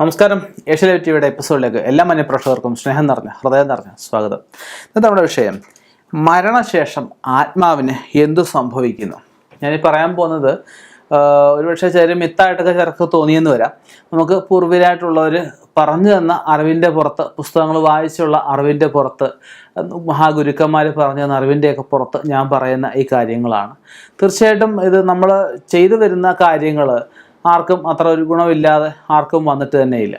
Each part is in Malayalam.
നമസ്കാരം. ഏഷ്യലൈവ് ടിവിയുടെ എപ്പിസോഡിലേക്ക് എല്ലാ മന്യപ്രേക്ഷകർക്കും സ്നേഹം നിറഞ്ഞ ഹൃദയം നിറഞ്ഞ സ്വാഗതം. ഇന്നത്തെ നമ്മുടെ വിഷയം മരണശേഷം ആത്മാവിന് എന്തു സംഭവിക്കുന്നു? ഞാനീ പറയാൻ പോകുന്നത് ഒരുപക്ഷെ ചില മിത്തായിട്ടൊക്കെ ചിലർക്ക് തോന്നിയെന്ന് വരാം. നമുക്ക് പൂർവികരായിട്ടുള്ളവർ പറഞ്ഞു തന്ന അറിവിന്റെ പുറത്ത് പുസ്തകങ്ങൾ വായിച്ചുള്ള അറിവിന്റെ പുറത്ത് മഹാഗുരുക്കന്മാർ പറഞ്ഞു തന്ന അറിവിന്റെയൊക്കെ പുറത്ത് ഞാൻ പറയുന്ന ഈ കാര്യങ്ങളാണ്. തീർച്ചയായിട്ടും ഇത് നമ്മൾ ചെയ്തു വരുന്ന കാര്യങ്ങൾ ആർക്കും അത്ര ഒരു ഗുണമില്ലാതെ ആർക്കും വന്നിട്ട് തന്നെയില്ല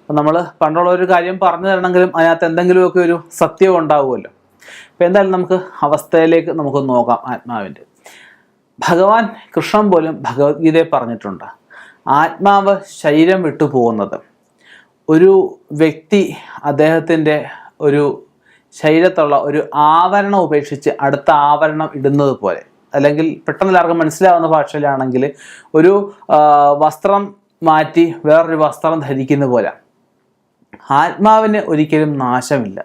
അപ്പം നമ്മൾ പണ്ടുള്ള ഒരു കാര്യം പറഞ്ഞു തരണമെങ്കിലും അതിനകത്ത് എന്തെങ്കിലുമൊക്കെ ഒരു സത്യം ഉണ്ടാവുമല്ലോ. അപ്പം എന്തായാലും നമുക്ക് അവസ്ഥയിലേക്ക് നമുക്ക് നോക്കാം ആത്മാവിന്റെ. ഭഗവാൻ കൃഷ്ണൻ പോലും ഭഗവത്ഗീതയെ പറഞ്ഞിട്ടുണ്ട് ആത്മാവ് ശരീരം വിട്ടു പോകുന്നത് ഒരു വ്യക്തി അദ്ദേഹത്തിന്റെ ഒരു ശരീരത്തുള്ള ഒരു ആവരണം ഉപേക്ഷിച്ച് അടുത്ത ആവരണം ഇടുന്നത് പോലെ. അല്ലെങ്കിൽ പെട്ടെന്ന് എല്ലാവർക്കും മനസ്സിലാവുന്ന ഭാഷയിലാണെങ്കിൽ ഒരു വസ്ത്രം മാറ്റി വേറൊരു വസ്ത്രം ധരിക്കുന്ന പോലെ. ആത്മാവിന് ഒരിക്കലും നാശമില്ല.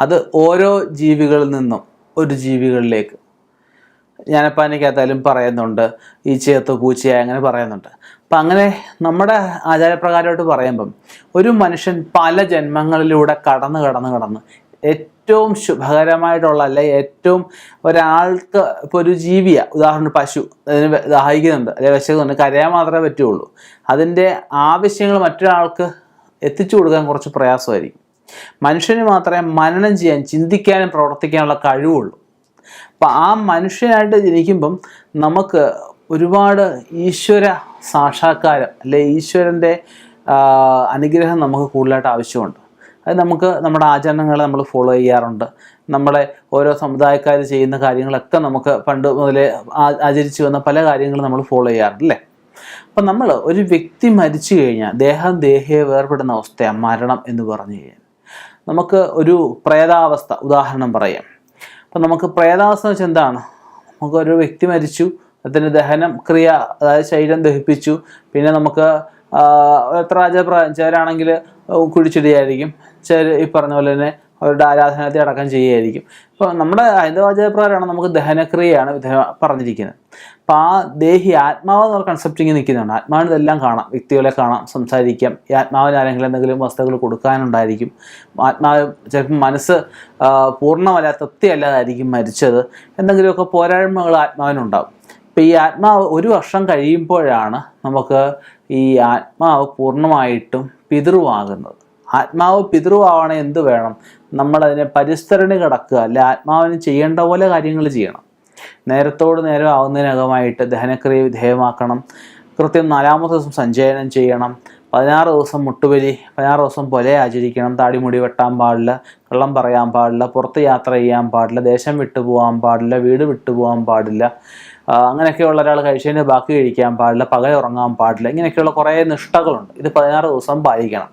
അത് ഓരോ ജീവികളിൽ നിന്നും ഒരു ജീവികളിലേക്ക്. ഞാനിപ്പോൾ അതിനകത്തായാലും പറയുന്നുണ്ട് ഈ ചേത്ത് പൂച്ചയായി അങ്ങനെ പറയുന്നുണ്ട്. അപ്പം അങ്ങനെ നമ്മുടെ ആചാരപ്രകാരമായിട്ട് പറയുമ്പം ഒരു മനുഷ്യൻ പല ജന്മങ്ങളിലൂടെ കടന്ന് കടന്ന് കടന്ന് ഏറ്റവും ശുഭകരമായിട്ടുള്ള അല്ലെ ഏറ്റവും ഒരാൾക്ക് ഇപ്പോൾ ഒരു ജീവിയ. ഉദാഹരണം പശു അതിന് ദാഹിക്കുന്നുണ്ട് അല്ലെങ്കിൽ വിശക്കുന്നുണ്ട് കരയാൻ മാത്രമേ പറ്റുള്ളൂ. അതിന്റെ ആവശ്യങ്ങൾ മറ്റൊരാൾക്ക് എത്തിച്ചു കൊടുക്കാൻ കുറച്ച് പ്രയാസമായിരിക്കും. മനുഷ്യന് മാത്രമേ മനനം ചെയ്യാൻ ചിന്തിക്കാനും പ്രവർത്തിക്കാനുള്ള കഴിവുള്ളൂ. അപ്പം ആ മനുഷ്യനായിട്ട് ജനിക്കുമ്പം നമുക്ക് ഒരുപാട് ഈശ്വര സാക്ഷാത്കാരം അല്ലെ ഈശ്വരന്റെ അനുഗ്രഹം നമുക്ക് കൂടുതലായിട്ട് ആവശ്യമുണ്ട്. അത് നമുക്ക് നമ്മുടെ ആചരണങ്ങൾ നമ്മൾ ഫോളോ ചെയ്യാറുണ്ട്. നമ്മളെ ഓരോ സമുദായക്കാർ ചെയ്യുന്ന കാര്യങ്ങളൊക്കെ നമുക്ക് പണ്ട് മുതലേ ആചരിച്ചു വന്ന പല കാര്യങ്ങളും നമ്മൾ ഫോളോ ചെയ്യാറുണ്ട് അല്ലേ? അപ്പം നമ്മൾ ഒരു വ്യക്തി മരിച്ചു കഴിഞ്ഞാൽ ദേഹം ദേഹയെ വേർപെടുന്ന അവസ്ഥയാണ് മരണം എന്ന് പറഞ്ഞു കഴിഞ്ഞാൽ. നമുക്ക് ഒരു പ്രേതാവസ്ഥ ഉദാഹരണം പറയാം. അപ്പം നമുക്ക് പ്രേതാവസ്ഥ വെച്ചാൽ എന്താണ്? നമുക്ക് ഒരു വ്യക്തി മരിച്ചു അതിന്റെ ദഹനം ക്രിയ അതായത് ശരീരം ദഹിപ്പിച്ചു പിന്നെ നമുക്ക് എത്ര രാജപ്രായം ചിലരാണെങ്കിൽ കുഴിച്ചിടുകയായിരിക്കും. ചില ഈ പറഞ്ഞ പോലെ തന്നെ അവരുടെ ആരാധനത്തെ അടക്കം ചെയ്യുകയായിരിക്കും. ഇപ്പോൾ നമ്മുടെ ഹൈന്ദവാചാരപ്രകാരമാണ് നമുക്ക് ദഹനക്രിയയാണ് പറഞ്ഞിരിക്കുന്നത്. അപ്പോൾ ആ ദേഹി ആത്മാവ് എന്നുള്ള കൺസെപ്റ്റിങ് നിൽക്കുന്നതാണ് ആത്മാവിന് ഇതെല്ലാം കാണാം. വ്യക്തികളെ കാണാം സംസാരിക്കാം. ഈ ആത്മാവിന് ആരെങ്കിലും എന്തെങ്കിലും വസ്തുക്കൾ കൊടുക്കാനുണ്ടായിരിക്കും. ആത്മാവ് ചിലപ്പോൾ മനസ്സ് പൂർണമല്ല തൃപ്തിയല്ലാതായിരിക്കും മരിച്ചത്. എന്തെങ്കിലുമൊക്കെ പോരായ്മകൾ ആത്മാവിനുണ്ടാവും. ഇപ്പം ഈ ആത്മാവ് ഒരു വർഷം കഴിയുമ്പോഴാണ് നമുക്ക് ഈ ആത്മാവ് പൂർണമായിട്ടും പിതൃവാകുന്നത്. ആത്മാവ് പിതൃവാവണേ എന്ത് വേണം? നമ്മളതിനെ പരിസ്ഥരണി കിടക്കുക അല്ലെ ആത്മാവിന് ചെയ്യേണ്ട പോലെ കാര്യങ്ങൾ ചെയ്യണം. നേരത്തോട് നേരം ആവുന്നതിനകമായിട്ട് ദഹനക്രിയ വിധേയമാക്കണം. കൃത്യം നാലാമത്തെ ദിവസം സഞ്ചയനം ചെയ്യണം. പതിനാറ് ദിവസം മുട്ടുവലി പതിനാറ് ദിവസം പൊല ആചരിക്കണം. താടിമുടി വെട്ടാൻ പാടില്ല കള്ളം പറയാൻ പാടില്ല പുറത്ത് യാത്ര ചെയ്യാൻ പാടില്ല ദേശം വിട്ടു പോകാൻ പാടില്ല വീട് വിട്ടു പോകാൻ പാടില്ല. അങ്ങനെയൊക്കെയുള്ള ഒരാൾ കഴിച്ചതിന് ബാക്കി കഴിക്കാൻ പാടില്ല പകൽ ഉറങ്ങാൻ പാടില്ല ഇങ്ങനെയൊക്കെയുള്ള കുറേ നിഷ്ഠകളുണ്ട്. ഇത് പതിനാറ് ദിവസം പാലിക്കണം.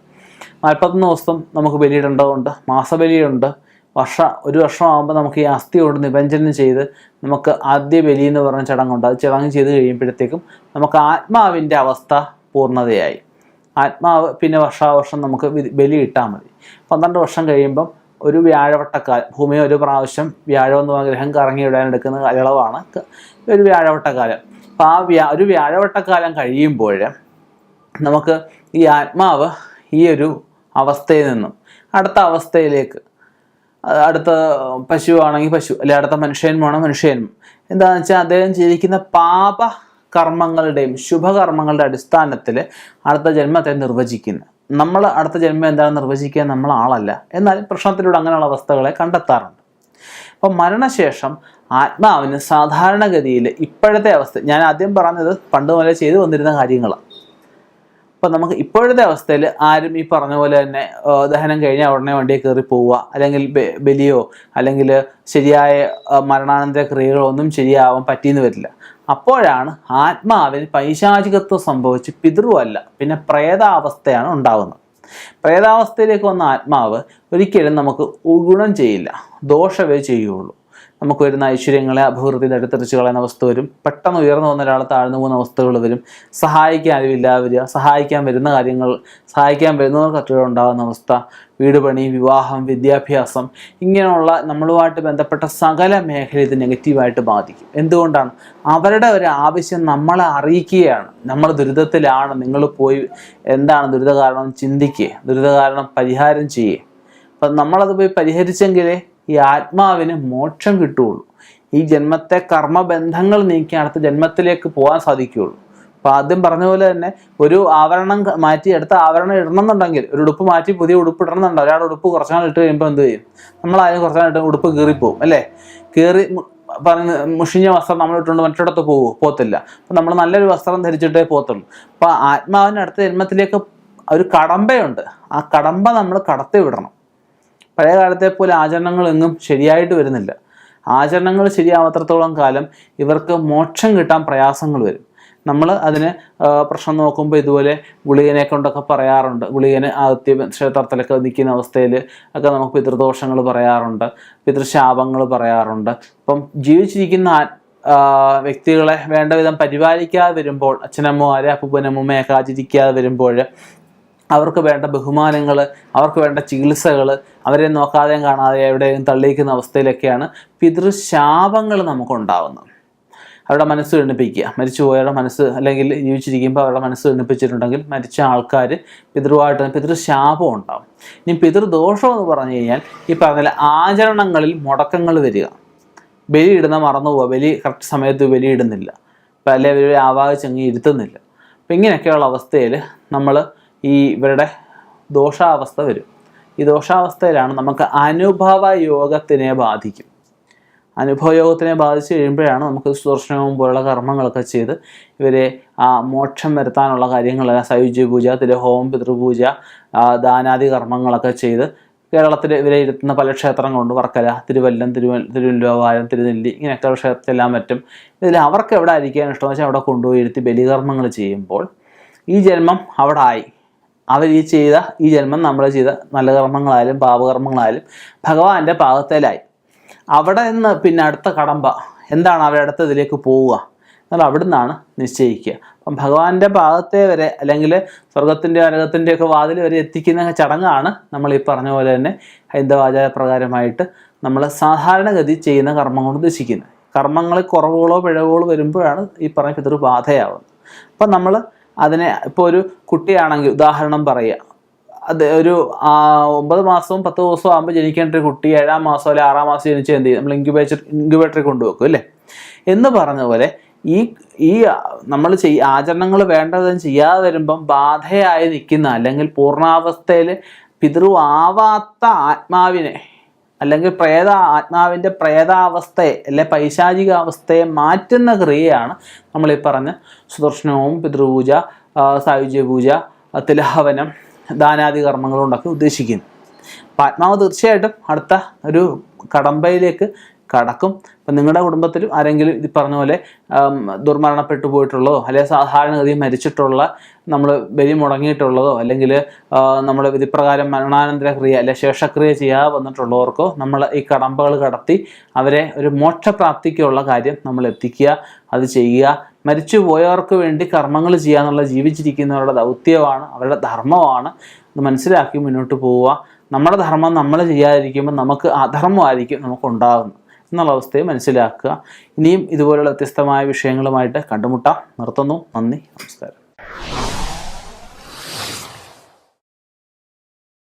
നാൽപ്പത്തൊന്ന് ദിവസം നമുക്ക് ബലിയിടേണ്ടതുണ്ട് മാസബലിയുണ്ട്. വർഷ ഒരു വർഷമാകുമ്പോൾ നമുക്ക് ഈ അസ്ഥി കൊണ്ട് നിബഞ്ജനം ചെയ്ത് നമുക്ക് ആദ്യ ബലി എന്ന് പറഞ്ഞ ചടങ്ങുണ്ട്. അത് ചടങ്ങ് ചെയ്ത് കഴിയുമ്പോഴത്തേക്കും നമുക്ക് ആത്മാവിന്റെ അവസ്ഥ പൂർണതയായി. ആത്മാവ് പിന്നെ വർഷാവർഷം നമുക്ക് ബലി ഇട്ടാൽ മതി. പന്ത്രണ്ട് വർഷം കഴിയുമ്പം ഒരു വ്യാഴവട്ടക്കാലം ഭൂമിയെ ഒരു പ്രാവശ്യം വ്യാഴം എന്ന് ഗ്രഹം കറങ്ങി വിടാൻ എടുക്കുന്ന കാലയളവാണ് ഒരു വ്യാഴവട്ടക്കാലം. അപ്പം ആ വ്യാ ഒരു വ്യാഴവട്ടക്കാലം കഴിയുമ്പോൾ നമുക്ക് ഈ ആത്മാവ് ഈ ഒരു അവസ്ഥയിൽ നിന്നും അടുത്ത അവസ്ഥയിലേക്ക് അടുത്ത പശു ആണെങ്കിൽ പശു അല്ലെ അടുത്ത മനുഷ്യൻ വേണം മനുഷ്യനും എന്താണെന്ന് വെച്ചാൽ അദ്ദേഹം ജീവിക്കുന്ന പാപ കർമ്മങ്ങളുടെയും ശുഭകർമ്മങ്ങളുടെ അടിസ്ഥാനത്തിൽ അടുത്ത ജന്മത്തെ നിർവചിക്കുന്നു. നമ്മൾ അടുത്ത ജന്മം എന്താണ് നിർവചിക്കുക നമ്മൾ ആളല്ല. എന്നാൽ പ്രശ്നത്തിലൂടെ അങ്ങനെയുള്ള അവസ്ഥകളെ കണ്ടെത്താറുണ്ട്. അപ്പോൾ മരണശേഷം ആത്മാവിന് സാധാരണഗതിയിൽ ഇപ്പോഴത്തെ അവസ്ഥ ഞാൻ ആദ്യം പറഞ്ഞത് പണ്ട് മുതലേ ചെയ്തു വന്നിരുന്ന കാര്യങ്ങളാണ്. അപ്പോൾ നമുക്ക് ഇപ്പോഴത്തെ അവസ്ഥയിൽ ആരും ഈ പറഞ്ഞ പോലെ തന്നെ ദഹനം കഴിഞ്ഞാൽ ഉടനെ വണ്ടിയിൽ കയറി പോവുക അല്ലെങ്കിൽ ബലിയോ അല്ലെങ്കിൽ ശരിയായ മരണാനന്തര ക്രിയകളോ ഒന്നും ശരിയാവാൻ പറ്റിയെന്ന് വരില്ല. അപ്പോഴാണ് ആത്മാവിൽ പൈശാചികത്വം സംഭവിച്ച് പിതൃവല്ല പിന്നെ പ്രേതാവസ്ഥയാണ് ഉണ്ടാകുന്നത് പ്രേതാവസ്ഥയിലേക്ക് വന്ന ആത്മാവ് ഒരിക്കലും നമുക്ക് ഗുണം ചെയ്യില്ല ദോഷമേ ചെയ്യുള്ളൂ. നമുക്ക് വരുന്ന ഐശ്വര്യങ്ങളെ അഭിവൃദ്ധി തടുത്തെറിച്ച് കളയുന്ന അവസ്ഥ വരും. പെട്ടെന്ന് ഉയർന്നു വന്ന ഒരാൾ താഴ്ന്നു പോകുന്ന അവസ്ഥകൾ വരും. സഹായിക്കാൻ ആരുമില്ലാതെ വരിക. സഹായിക്കാൻ വരുന്ന കാര്യങ്ങൾ സഹായിക്കാൻ വരുന്നവർക്ക് ഉണ്ടാകുന്ന അവസ്ഥ. വീട് പണി വിവാഹം വിദ്യാഭ്യാസം ഇങ്ങനെയുള്ള നമ്മളുമായിട്ട് ബന്ധപ്പെട്ട സകല മേഖല ഇത് നെഗറ്റീവായിട്ട് ബാധിക്കും. എന്തുകൊണ്ടാണ്? അവരുടെ ഒരു ആവശ്യം നമ്മളെ അറിയിക്കുകയാണ്. നമ്മൾ ദുരിതത്തിലാണ്. നിങ്ങൾ പോയി എന്താണ് ദുരിത കാരണം ചിന്തിക്കുക. ദുരിത കാരണം പരിഹാരം ചെയ്യുക. അപ്പം നമ്മളത് പോയി പരിഹരിച്ചെങ്കിലേ ഈ ആത്മാവിന് മോക്ഷം കിട്ടുകയുള്ളൂ. ഈ ജന്മത്തെ കർമ്മബന്ധങ്ങൾ നീക്കി അടുത്ത ജന്മത്തിലേക്ക് പോകാൻ സാധിക്കുകയുള്ളൂ. അപ്പോൾ ആദ്യം പറഞ്ഞ പോലെ തന്നെ ഒരു ആവരണം മാറ്റി എടുത്ത ആവരണം ഇടണമെന്നുണ്ടെങ്കിൽ ഒരു ഉടുപ്പ് മാറ്റി പുതിയ ഉടുപ്പ് ഇടണമെന്നുണ്ട് ഒരാൾ ഉടുപ്പ് കുറച്ച് നാൾ ഇട്ട് കഴിയുമ്പോൾ എന്ത് ചെയ്യും? നമ്മളാരും കുറച്ച് നാൾ ഉടുപ്പ് കീറിപ്പോവും അല്ലേ? കീറി പറഞ്ഞ് മുഷിഞ്ഞ വസ്ത്രം നമ്മൾ ഇട്ടുകൊണ്ട് മറ്റിടത്ത് പോകുമോ പോത്തില്ല അപ്പം നമ്മൾ നല്ലൊരു വസ്ത്രം ധരിച്ചിട്ടേ പോത്തുള്ളൂ അപ്പോൾ ആത്മാവിന് അടുത്ത ജന്മത്തിലേക്ക് ഒരു കടമ്പയുണ്ട്. ആ കടമ്പ നമ്മൾ കടത്തി വിടണം. പഴയ കാലത്തെ പോലെ ആചരണങ്ങൾ എങ്ങും ശരിയായിട്ട് വരുന്നില്ല. ആചരണങ്ങൾ ശരിയാവാത്രത്തോളം കാലം ഇവർക്ക് മോക്ഷം കിട്ടാൻ പ്രയാസങ്ങൾ വരും. നമ്മൾ അതിന് പ്രശ്നം നോക്കുമ്പോൾ ഇതുപോലെ ഗുളികനെ കൊണ്ടൊക്കെ പറയാറുണ്ട്. ഗുളികന് ആദ്യ ക്ഷേത്രത്തിലൊക്കെ നിൽക്കുന്ന അവസ്ഥയിൽ ഒക്കെ നമുക്ക് പിതൃദോഷങ്ങൾ പറയാറുണ്ട്. പിതൃശാപങ്ങൾ പറയാറുണ്ട്. അപ്പം ജീവിച്ചിരിക്കുന്ന വ്യക്തികളെ വേണ്ട വിധം പരിപാലിക്കാതെ വരുമ്പോൾ അച്ഛനമ്മമാരെ അപ്പൂപ്പനമ്മൂമ്മയൊക്കെ ആചരിക്കാതെ വരുമ്പോൾ അവർക്ക് വേണ്ട ബഹുമാനങ്ങൾ അവർക്ക് വേണ്ട ചികിത്സകൾ അവരെ നോക്കാതെയും കാണാതെ എവിടെയും തള്ളിയിക്കുന്ന അവസ്ഥയിലൊക്കെയാണ് പിതൃശാപങ്ങൾ നമുക്കുണ്ടാവുന്നത്. അവരുടെ മനസ്സ് എണ്ണിപ്പിക്കുക. മരിച്ചുപോയവരുടെ മനസ്സ് അല്ലെങ്കിൽ ജീവിച്ചിരിക്കുമ്പോൾ അവരുടെ മനസ്സ് എണ്ണിപ്പിച്ചിട്ടുണ്ടെങ്കിൽ മരിച്ച ആൾക്കാർ പിതൃവായിട്ട് പിതൃശാപം ഉണ്ടാവും. ഇനി പിതൃദോഷം എന്ന് പറഞ്ഞു കഴിഞ്ഞാൽ ഈ പറഞ്ഞ ആചരണങ്ങളിൽ മുടക്കങ്ങൾ വരിക. ബലിയിടുന്ന മറന്നു പോവുക. ബലി കറക്റ്റ് സമയത്ത് ബലിയിടുന്നില്ല പല ആവാഹിച്ചങ്ങി ഇരുത്തുന്നില്ല. അപ്പം ഇങ്ങനെയൊക്കെയുള്ള അവസ്ഥയിൽ നമ്മൾ ഈ ഇവരുടെ ദോഷാവസ്ഥ വരും. ഈ ദോഷാവസ്ഥയിലാണ് നമുക്ക് അനുഭവ യോഗത്തിനെ ബാധിക്കും. അനുഭവ യോഗത്തിനെ ബാധിച്ചു കഴിയുമ്പോഴാണ് നമുക്ക് സുദർശനവും പോലുള്ള കർമ്മങ്ങളൊക്കെ ചെയ്ത് ഇവരെ ആ മോക്ഷം വരുത്താനുള്ള കാര്യങ്ങളെല്ലാം സയുജ്യ പൂജ തിരഹോമം പിതൃപൂജ ദാനാദി കർമ്മങ്ങളൊക്കെ ചെയ്ത് കേരളത്തിൽ ഇവരെ ഇരുത്തുന്ന പല ക്ഷേത്രങ്ങളുണ്ട്. വർക്കല തിരുവല്ലം തിരുവ തിരുവല്ലോവാരം തിരുനെല്ലി ഇങ്ങനെയൊക്കെ ക്ഷേത്രത്തിലെല്ലാം പറ്റും. ഇതിൽ അവർക്ക് എവിടെ ആയിരിക്കാൻ ഇഷ്ടമെന്ന് വെച്ചാൽ അവിടെ കൊണ്ടുപോയി ഇരുത്തി ബലികർമ്മങ്ങൾ ചെയ്യുമ്പോൾ ഈ ജന്മം അവിടെ ആയി അവർ ഈ ചെയ്ത ഈ ജന്മം നമ്മൾ ചെയ്ത നല്ല കർമ്മങ്ങളായാലും പാപകർമ്മങ്ങളായാലും ഭഗവാന്റെ പാകത്തേലായി അവിടെ നിന്ന് പിന്നെ അടുത്ത കടമ്പ എന്താണ് അവരുടെ അടുത്ത ഇതിലേക്ക് പോവുക? എന്നാൽ അവിടെ നിന്നാണ് നിശ്ചയിക്കുക. അപ്പം ഭഗവാന്റെ ഭാഗത്തെ വരെ അല്ലെങ്കിൽ സ്വർഗത്തിന്റെ നരകത്തിന്റെ ഒക്കെ വാതിൽ വരെ എത്തിക്കുന്ന ചടങ്ങാണ് നമ്മൾ ഈ പറഞ്ഞ പോലെ തന്നെ ഹൈന്ദവാചാര പ്രകാരമായിട്ട് നമ്മൾ സാധാരണഗതി ചെയ്യുന്ന കർമ്മങ്ങൾ ഉദ്ദേശിക്കുന്നത്. കർമ്മങ്ങളിൽ കുറവുകളോ പിഴവുകളോ വരുമ്പോഴാണ് ഈ പറഞ്ഞ പിതൃബാധയാവുന്നത് അപ്പം നമ്മൾ അതിനെ ഇപ്പോൾ ഒരു കുട്ടിയാണെങ്കിൽ ഉദാഹരണം പറയുക. അത് ഒരു ഒമ്പത് മാസവും പത്ത് ദിവസവും ആകുമ്പോൾ ജനിക്കേണ്ട ഒരു കുട്ടി ഏഴാം മാസം അല്ലെങ്കിൽ ആറാം മാസം ജനിച്ച് എന്ത് ചെയ്യും? നമ്മൾ ഇൻക്യുബേറ്റർ ഇൻക്യുബേറ്ററിൽ കൊണ്ടുവെക്കും അല്ലേ? എന്ന് പറഞ്ഞ പോലെ ഈ ഈ നമ്മൾ ചെയ് ആചരണങ്ങൾ വേണ്ടതും ചെയ്യാതെ വരുമ്പം ബാധയായി നിൽക്കുന്ന അല്ലെങ്കിൽ പൂർണാവസ്ഥയിൽ പിതൃവാവാത്ത ആത്മാവിനെ അല്ലെങ്കിൽ പ്രേത ആത്മാവിന്റെ പ്രേതാവസ്ഥയെ അല്ലെ പൈശാചിക അവസ്ഥയെ മാറ്റുന്ന ക്രിയയാണ് നമ്മൾ ഈ പറഞ്ഞ സുദർശനവും പിതൃപൂജ സായുജ്യ പൂജ തിലഹവനം ദാനാദി കർമ്മങ്ങളുണ്ടൊക്കെ ഉദ്ദേശിക്കുന്നു. അപ്പം ആത്മാവ് തീർച്ചയായിട്ടും അടുത്ത ഒരു കടമ്പയിലേക്ക് കടക്കും. ഇപ്പം നിങ്ങളുടെ കുടുംബത്തിലും ആരെങ്കിലും ഇത് പറഞ്ഞ പോലെ ദുർമരണപ്പെട്ടു പോയിട്ടുള്ളതോ അല്ലെങ്കിൽ സാധാരണഗതി മരിച്ചിട്ടുള്ള നമ്മൾ ബലി മുടങ്ങിയിട്ടുള്ളതോ അല്ലെങ്കിൽ നമ്മൾ വിധിപ്രകാരം മരണാനന്തര ക്രിയ അല്ലെ ശേഷക്രിയ ചെയ്യാതെ വന്നിട്ടുള്ളവർക്കോ നമ്മൾ ഈ കടമ്പകൾ കടത്തി അവരെ ഒരു മോക്ഷപ്രാപ്തിക്കുള്ള കാര്യം നമ്മൾ എത്തിക്കുക അത് ചെയ്യുക. മരിച്ചു പോയവർക്ക് വേണ്ടി കർമ്മങ്ങൾ ചെയ്യുക എന്നുള്ള ജീവിച്ചിരിക്കുന്നവരുടെ ദൗത്യമാണ് അവരുടെ ധർമ്മമാണ്. അത് മനസ്സിലാക്കി മുന്നോട്ട് പോവുക. നമ്മുടെ ധർമ്മം നമ്മൾ ചെയ്യാതിരിക്കുമ്പോൾ നമുക്ക് അധർമ്മമായിരിക്കും നമുക്ക് ഉണ്ടാകുന്നത് എന്നുള്ള അവസ്ഥയെ മനസ്സിലാക്കുക. ഇനിയും ഇതുപോലുള്ള വ്യത്യസ്തമായ വിഷയങ്ങളുമായിട്ട് കണ്ടുമുട്ടാം. നിർത്തുന്നു. നന്ദി. നമസ്കാരം.